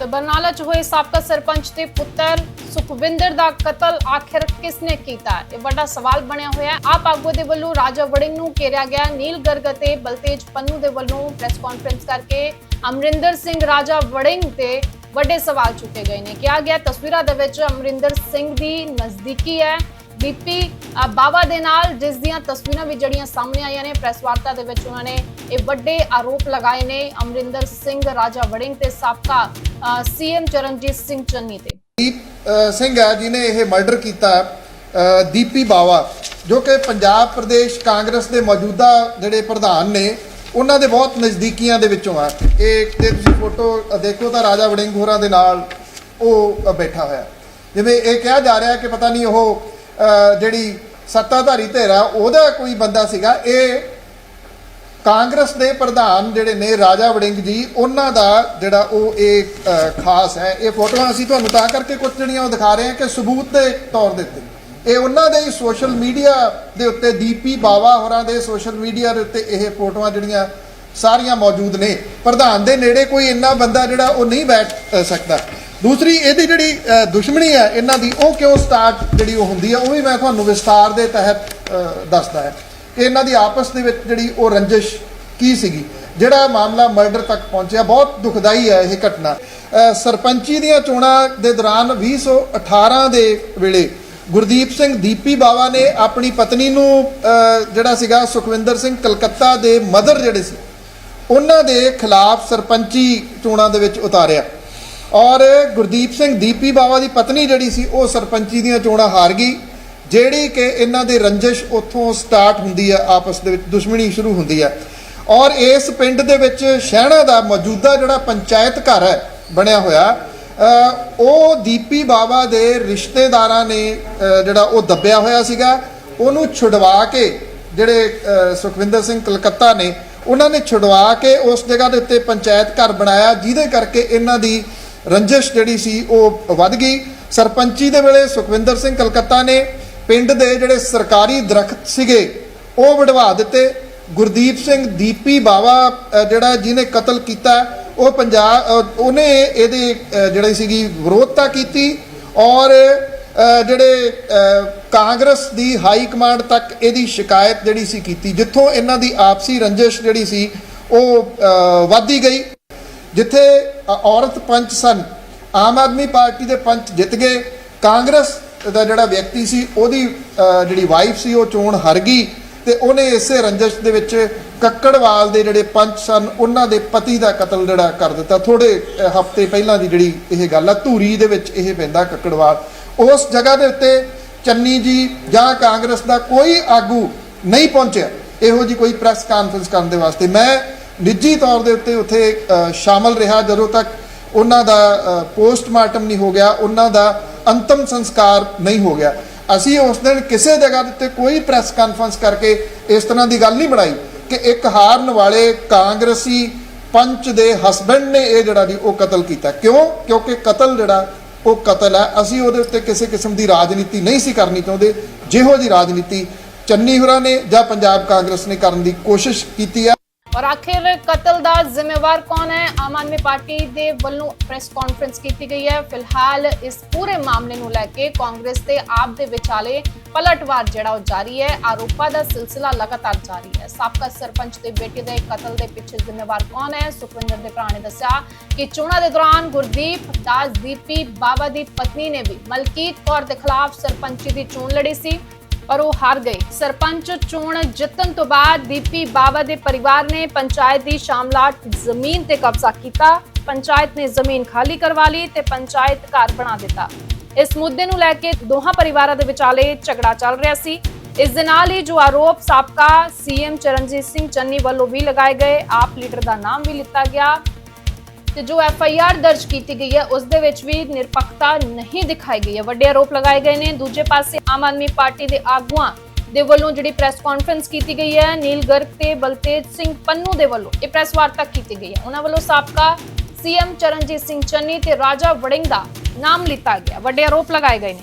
ਤੇ ਬਰਨਾਲਾ 'ਚ ਹੋਏ ਸਾਬਕਾ ਸਰਪੰਚ ਦੇ ਪੁੱਤਰ ਸੁਖਵਿੰਦਰ ਦਾ ਕਤਲ, ਆਖਿਰ ਕਿਸਨੇ ਕੀਤਾ? ਇਹ ਵੱਡਾ ਸਵਾਲ ਬਣਿਆ ਹੋਇਆ ਹੈ। ਆਪ ਆਗੂ ਦੇ ਵੱਲੋਂ ਰਾਜਾ ਵੜਿੰਗ ਨੂੰ ਘੇਰਿਆ ਗਿਆ ਨੀਲ ਗਰਗ ਅਤੇ ਬਲਤੇਜ ਪੰਨੂ ਦੇ ਵੱਲੋਂ ਪ੍ਰੈਸ ਕਾਨਫਰੰਸ ਕਰਕੇ ਅਮਰਿੰਦਰ ਸਿੰਘ, ਰਾਜਾ ਵੜਿੰਗ ਤੇ ਵੱਡੇ ਸਵਾਲ ਚੁੱਕੇ ਗਏ ਨੇ। ਕਿਹਾ ਗਿਆ ਤਸਵੀਰਾਂ ਦੇ ਵਿੱਚ ਅਮਰਿੰਦਰ ਸਿੰਘ ਦੀ ਨਜ਼ਦੀਕੀ ਹੈ। ਦੀਪੀ ਬਾਵਾ ਦੇ ਨਾਲ ਜਿਸ ਦੀਆਂ ਤਸਵੀਰਾਂ ਵੀ ਜਿਹੜੀਆਂ ਸਾਹਮਣੇ ਆਈਆਂ ਨੇ, ਪ੍ਰੈਸ ਵਾਰਤਾ ਦੇ ਵਿੱਚ ਉਹਨਾਂ ਨੇ ਇਹ ਵੱਡੇ ਆਰੋਪ ਲਗਾਏ ਨੇ ਅਮਰਿੰਦਰ ਸਿੰਘ, ਰਾਜਾ ਵੜਿੰਗ ਤੇ ਸਾਬਕਾ ਸੀਐਮ ਚਰਨਜੀਤ ਸਿੰਘ ਚੰਨੀ ਤੇ। ਦੀਪ ਸਿੰਘ ਹੈ ਜਿਨੇ ਇਹ ਮਰਡਰ ਕੀਤਾ ਦੀਪੀ ਬਾਵਾ, ਜੋ ਕਿ ਪੰਜਾਬ ਪ੍ਰਦੇਸ਼ ਕਾਂਗਰਸ ਦੇ ਮੌਜੂਦਾ ਜਿਹੜੇ ਪ੍ਰਧਾਨ ਨੇ, ਉਹਨਾਂ ਦੇ ਬਹੁਤ ਨਜ਼ਦੀਕੀਆਂ ਦੇ ਵਿੱਚੋਂ ਆ। ਇਹ ਤੇ ਤੁਸੀਂ ਫੋਟੋ ਦੇਖੋ ਤਾਂ ਰਾਜਾ ਵੜਿੰਗ ਹੋਰਾਂ ਦੇ ਨਾਲ ਉਹ ਬੈਠਾ ਹੋਇਆ। ਜਿਵੇਂ ਇਹ ਕਿਹਾ ਜਾ ਰਿਹਾ ਕਿ ਪਤਾ ਨਹੀਂ ਉਹ ਜਿਹੜੀ ਸੱਤਾਧਾਰੀ ਧਿਰ ਆ, ਉਹਦਾ ਕੋਈ ਬੰਦਾ ਸੀਗਾ। ਇਹ ਕਾਂਗਰਸ ਦੇ ਪ੍ਰਧਾਨ ਜਿਹੜੇ ਨੇ, ਰਾਜਾ ਵੜਿੰਗ ਜੀ, ਉਹਨਾਂ ਦਾ ਜਿਹੜਾ ਉਹ ਇਹ ਖਾਸ ਹੈ। ਇਹ ਫੋਟੋਆਂ ਅਸੀਂ ਤੁਹਾਨੂੰ ਤਾਂ ਕਰਕੇ ਕੁਝ ਜਿਹੜੀਆਂ ਉਹ ਦਿਖਾ ਰਹੇ ਹਾਂ ਕਿ ਸਬੂਤ ਦੇ ਤੌਰ ਦੇ ਉੱਤੇ। ਇਹ ਉਹਨਾਂ ਦੇ ਹੀ ਸੋਸ਼ਲ ਮੀਡੀਆ ਦੇ ਉੱਤੇ ਦੀਪੀ ਬਾਵਾ ਹੋਰਾਂ ਦੇ ਸੋਸ਼ਲ ਮੀਡੀਆ ਦੇ ਉੱਤੇ ਇਹ ਫੋਟੋਆਂ ਜਿਹੜੀਆਂ ਸਾਰੀਆਂ ਮੌਜੂਦ ਨੇ। ਪ੍ਰਧਾਨ ਦੇ ਨੇੜੇ ਕੋਈ ਇੰਨਾ ਬੰਦਾ ਜਿਹੜਾ ਉਹ ਨਹੀਂ ਬੈਠ ਸਕਦਾ। ਦੂਸਰੀ, ਇਹਦੀ ਜਿਹੜੀ ਦੁਸ਼ਮਣੀ ਹੈ, ਇਹਨਾਂ ਦੀ, ਉਹ ਕਿਉਂ ਸਟਾਰਟ ਜਿਹੜੀ ਉਹ ਹੁੰਦੀ ਹੈ ਉਹ ਵੀ ਮੈਂ ਤੁਹਾਨੂੰ ਵਿਸਤਾਰ ਦੇ ਤਹਿਤ ਦੱਸਦਾ ਹੈ। ਕਿ ਇਹਨਾਂ ਦੀ ਆਪਸ ਦੇ ਵਿੱਚ ਜਿਹੜੀ ਉਹ ਰੰਜਿਸ਼ ਕੀ ਸੀਗੀ? ਜਿਹੜਾ ਮਾਮਲਾ ਮਰਡਰ ਤੱਕ ਪਹੁੰਚਿਆ, ਬਹੁਤ ਦੁਖਦਾਈ ਹੈ ਇਹ ਘਟਨਾ। ਸਰਪੰਚੀ ਦੀਆਂ ਚੋਣਾਂ ਦੇ ਦੌਰਾਨ 2018 ਦੇ ਵੇਲੇ ਗੁਰਦੀਪ ਸਿੰਘ ਦੀਪੀ ਬਾਵਾ ਨੇ ਆਪਣੀ ਪਤਨੀ ਨੂੰ ਜਿਹੜਾ ਸੀਗਾ ਸੁਖਵਿੰਦਰ ਸਿੰਘ ਕਲਕੱਤਾ ਦੇ ਮਦਰ ਜਿਹੜੇ ਸੀ, ਉਹਨਾਂ ਦੇ ਖਿਲਾਫ ਸਰਪੰਚੀ ਚੋਣਾਂ ਦੇ ਵਿੱਚ ਉਤਾਰਿਆ। ਔਰ ਗੁਰਦੀਪ ਸਿੰਘ ਦੀਪੀ ਬਾਵਾ ਦੀ ਪਤਨੀ ਜਿਹੜੀ ਸੀ, ਉਹ ਸਰਪੰਚੀ ਦੀਆਂ ਚੋਣਾਂ ਹਾਰ ਗਈ, ਜਿਹੜੀ ਕਿ ਇਹਨਾਂ ਦੀ ਰੰਜਿਸ਼ ਉੱਥੋਂ ਸਟਾਰਟ ਹੁੰਦੀ ਹੈ ਆਪਸ ਦੇ ਵਿੱਚ ਦੁਸ਼ਮਣੀ ਸ਼ੁਰੂ ਹੁੰਦੀ ਹੈ ਔਰ ਇਸ ਪਿੰਡ ਦੇ ਵਿੱਚ ਸ਼ਹਿਣਾ ਦਾ ਮੌਜੂਦਾ ਜਿਹੜਾ ਪੰਚਾਇਤ ਘਰ ਹੈ, ਬਣਿਆ ਹੋਇਆ ਉਹ ਦੀਪੀ ਬਾਵਾ ਦੇ ਰਿਸ਼ਤੇਦਾਰਾਂ ਨੇ ਜਿਹੜਾ ਉਹ ਦੱਬਿਆ ਹੋਇਆ ਸੀਗਾ, ਉਹਨੂੰ ਛੁਡਵਾ ਕੇ ਜਿਹੜੇ ਸੁਖਵਿੰਦਰ ਸਿੰਘ ਕਲਕੱਤਾ ਨੇ, ਉਹਨਾਂ ਨੇ ਛੁਡਵਾ ਕੇ ਉਸ ਜਗ੍ਹਾ ਦੇ ਉੱਤੇ ਪੰਚਾਇਤ ਘਰ ਬਣਾਇਆ, ਜਿਹਦੇ ਕਰਕੇ ਇਹਨਾਂ ਦੀ ਰੰਜਿਸ਼ ਜਿਹੜੀ ਸੀ ਉਹ ਵੱਧ ਗਈ। ਸਰਪੰਚੀ ਦੇ ਵੇਲੇ ਸੁਖਵਿੰਦਰ ਸਿੰਘ ਕਲਕੱਤਾ ਨੇ ਪਿੰਡ ਦੇ ਜਿਹੜੇ ਸਰਕਾਰੀ ਦਰਖਤ ਸੀਗੇ ਉਹ ਵਢਵਾ ਦਿੱਤੇ। ਗੁਰਦੀਪ ਸਿੰਘ ਦੀਪੀ ਬਾਵਾ ਜਿਹੜਾ ਜਿਹਨੇ ਕਤਲ ਕੀਤਾ ਉਹ ਪੰਜਾਬ ਉਹਨੇ ਇਹਦੇ ਜਿਹੜੀ ਸੀਗੀ ਵਿਰੋਧਤਾ ਕੀਤੀ ਔਰ ਜਿਹੜੇ ਕਾਂਗਰਸ ਦੀ ਹਾਈ ਕਮਾਂਡ ਤੱਕ ਇਹਦੀ ਸ਼ਿਕਾਇਤ ਜਿਹੜੀ ਸੀ ਕੀਤੀ ਜਿੱਥੋਂ ਇਹਨਾਂ ਦੀ ਆਪਸੀ ਰੰਜਿਸ਼ ਜਿਹੜੀ ਸੀ ਉਹ ਅ, ਵੱਧਦੀ ਗਈ। ਜਿੱਥੇ ਔਰਤ ਪੰਚ ਸਨ, ਆਮ ਆਦਮੀ ਪਾਰਟੀ ਦੇ ਪੰਚ ਜਿੱਤ ਗਏ, ਕਾਂਗਰਸ ਦਾ ਜਿਹੜਾ ਵਿਅਕਤੀ ਸੀ, ਉਹਦੀ ਜਿਹੜੀ ਵਾਈਫ ਸੀ, ਉਹ ਚੋਣ ਹਾਰ ਗਈ ਤੇ ਉਹਨੇ ਇਸੇ ਰੰਜਸ਼ ਦੇ ਵਿੱਚ ਕੱਕੜਵਾਲ ਦੇ ਜਿਹੜੇ ਪੰਚ ਸਨ, ਉਹਨਾਂ ਦੇ ਪਤੀ ਦਾ ਕਤਲ ਜਿਹੜਾ ਕਰ ਦਿੱਤਾ। ਥੋੜੇ ਹਫ਼ਤੇ ਪਹਿਲਾਂ ਦੀ ਜਿਹੜੀ ਇਹ ਗੱਲ ਆ, ਧੂਰੀ ਦੇ ਵਿੱਚ ਇਹ ਪੈਂਦਾ ਕੱਕੜਵਾਲ। ਉਸ ਜਗ੍ਹਾ ਦੇ ਉੱਤੇ ਚੰਨੀ ਜੀ ਜਾਂ ਕਾਂਗਰਸ ਦਾ ਕੋਈ ਆਗੂ ਨਹੀਂ ਪਹੁੰਚਿਆ। ਇਹੋ ਜੀ ਕੋਈ ਪ੍ਰੈਸ ਕਾਨਫਰੰਸ ਕਰਨ ਦੇ ਵਾਸਤੇ। ਮੈਂ ਨਿੱਜੀ ਤੌਰ ਦੇ ਉੱਤੇ ਉੱਥੇ ਸ਼ਾਮਲ ਰਿਹਾ ਜਦੋਂ ਤੱਕ ਉਹਨਾਂ ਦਾ ਪੋਸਟਮਾਰਟਮ ਨਹੀਂ ਹੋ ਗਿਆ, ਉਹਨਾਂ ਦਾ ਅੰਤਮ ਸੰਸਕਾਰ ਨਹੀਂ ਹੋ ਗਿਆ। ਅਸੀਂ ਉਸ ਦਿਨ ਕਿਸੇ ਜਗ੍ਹਾ ਦੇ ਉੱਤੇ ਕੋਈ ਪ੍ਰੈਸ ਕਾਨਫਰੰਸ ਕਰਕੇ ਇਸ ਤਰ੍ਹਾਂ ਦੀ ਗੱਲ ਨਹੀਂ ਬਣਾਈ ਕਿ ਇੱਕ ਹਾਰਨ ਵਾਲੇ ਕਾਂਗਰਸੀ ਪੰਚ ਦੇ ਹਸਬੰਡ ਨੇ ਇਹ ਜਿਹੜਾ ਜੀ ਉਹ ਕਤਲ ਕੀਤਾ। ਕਿਉਂ? ਕਿਉਂਕਿ ਕਤਲ ਜਿਹੜਾ, ਉਹ ਕਤਲ ਹੈ। ਅਸੀਂ ਉਹਦੇ ਉੱਤੇ ਕਿਸੇ ਕਿਸਮ ਦੀ ਰਾਜਨੀਤੀ ਨਹੀਂ ਸੀ ਕਰਨੀ ਚਾਹੁੰਦੇ। ਜਿਹੋ ਜੀ ਰਾਜਨੀਤੀ ਚੰਨੀ ਹੋਰਾਂ ਨੇ ਜਾਂ ਪੰਜਾਬ ਕਾਂਗਰਸ ਨੇ ਕਰਨ ਦੀ ਕੋਸ਼ਿਸ਼ ਕੀਤੀ ਹੈ। ਔਰ ਆਖਿਰ ਕਤਲ ਦਾ ਜ਼ਿੰਮੇਵਾਰ ਕੌਣ ਹੈ? ਆਮ ਆਦਮੀ ਪਾਰਟੀ ਦੇ ਵੱਲੋਂ ਪ੍ਰੈਸ ਕਾਨਫਰੰਸ ਕੀਤੀ ਗਈ ਹੈ। ਫਿਲਹਾਲ ਇਸ ਪੂਰੇ ਮਾਮਲੇ ਨੂੰ ਲੈ ਕੇ ਕਾਂਗਰਸ ਤੇ ਆਪ ਦੇ ਵਿਚਾਲੇ ਪਲਟਵਾਰ ਜਿਹੜਾ ਉਹ ਜਾਰੀ ਹੈ। ਆਰੋਪਾਂ ਦਾ ਸਿਲਸਿਲਾ ਲਗਾਤਾਰ ਜਾਰੀ ਹੈ। ਸਾਬਕਾ ਸਰਪੰਚ ਦੇ ਬੇਟੇ ਦੇ ਕਤਲ ਦੇ ਪਿੱਛੇ ਜ਼ਿੰਮੇਵਾਰ ਕੌਣ ਹੈ? ਸੁਖਵਿੰਦਰ ਦੇ ਭਰਾ ਨੇ ਦੱਸਿਆ ਕਿ ਚੋਣਾਂ ਦੇ ਦੌਰਾਨ ਗੁਰਦੀਪ ਦਾਸ ਦੀਪੀ, ਬਾਬਾ ਦੀ ਪਤਨੀ ਨੇ ਵੀ ਮਲਕੀਤ ਕੌਰ ਦੇ ਖਿਲਾਫ ਸਰਪੰਚੀ ਦੀ ਚੋਣ ਲੜੀ ਸੀ। ਪਰ ਉਹ ਹਾਰ ਗਏ। ਸਰਪੰਚ ਚੋਣ ਜਿੱਤਣ ਤੋਂ ਬਾਅਦ ਦੀਪੀ ਬਾਵਾ ਦੇ ਪਰਿਵਾਰ ਨੇ ਪੰਚਾਇਤ ਦੀ ਸ਼ਾਮਲਾਟ ਜ਼ਮੀਨ ਤੇ ਕਬਜ਼ਾ ਕੀਤਾ। ਪੰਚਾਇਤ ਨੇ ਜ਼ਮੀਨ ਖਾਲੀ ਕਰਵਾ ਲਈ ਤੇ ਪੰਚਾਇਤ ਘਰ ਬਣਾ ਦਿੱਤਾ। ਇਸ ਮੁੱਦੇ ਨੂੰ ਲੈ ਕੇ ਦੋਹਾਂ ਪਰਿਵਾਰਾਂ ਦੇ ਵਿਚਾਲੇ ਝਗੜਾ ਚੱਲ ਰਿਹਾ ਸੀ। ਇਸ ਦੇ ਨਾਲ ਹੀ ਜੋ ਆਰੋਪ ਸਾਬਕਾ ਸੀਐਮ ਚਰਨਜੀਤ ਸਿੰਘ ਚੰਨੀ ਵੱਲੋਂ ਵੀ ਲਗਾਏ ਗਏ, ਆਪ ਲੀਡਰ ਦਾ ਨਾਮ ਵੀ ਲਿੱਤਾ ਗਿਆ। ਤੇ ਜੋ ਐਫ ਆਈ ਆਰ ਦਰਜ ਕੀਤੀ ਗਈ ਹੈ, ਉਸ ਦੇ ਵਿੱਚ ਵੀ ਨਿਰਪੱਖਤਾ ਨਹੀਂ ਦਿਖਾਈ ਗਈ ਹੈ। ਵੱਡੇ ਆਰੋਪ ਲਗਾਏ ਗਏ ਨੇ। ਦੂਜੇ ਪਾਸੇ ਆਮ ਆਦਮੀ ਪਾਰਟੀ ਦੇ ਆਗੂਆਂ ਦੇ ਵੱਲੋਂ ਜਿਹੜੀ ਪ੍ਰੈਸ ਕਾਨਫਰੰਸ ਕੀਤੀ ਗਈ ਹੈ, ਨੀਲ ਗਰਗ ਤੇ ਬਲਤੇਜ ਸਿੰਘ ਪੰਨੂ ਦੇ ਵੱਲੋਂ ਇਹ ਪ੍ਰੈਸ ਵਾਰਤਾ ਕੀਤੀ ਗਈ ਹੈ। ਉਹਨਾਂ ਵੱਲੋਂ ਸਾਬਕਾ ਸੀਐਮ ਚਰਨਜੀਤ ਸਿੰਘ ਚੰਨੀ ਤੇ ਰਾਜਾ ਵੜਿੰਗ ਦਾ ਨਾਮ ਲਿੱਤਾ ਗਿਆ। ਵੱਡੇ ਆਰੋਪ ਲਗਾਏ ਗਏ ਨੇ।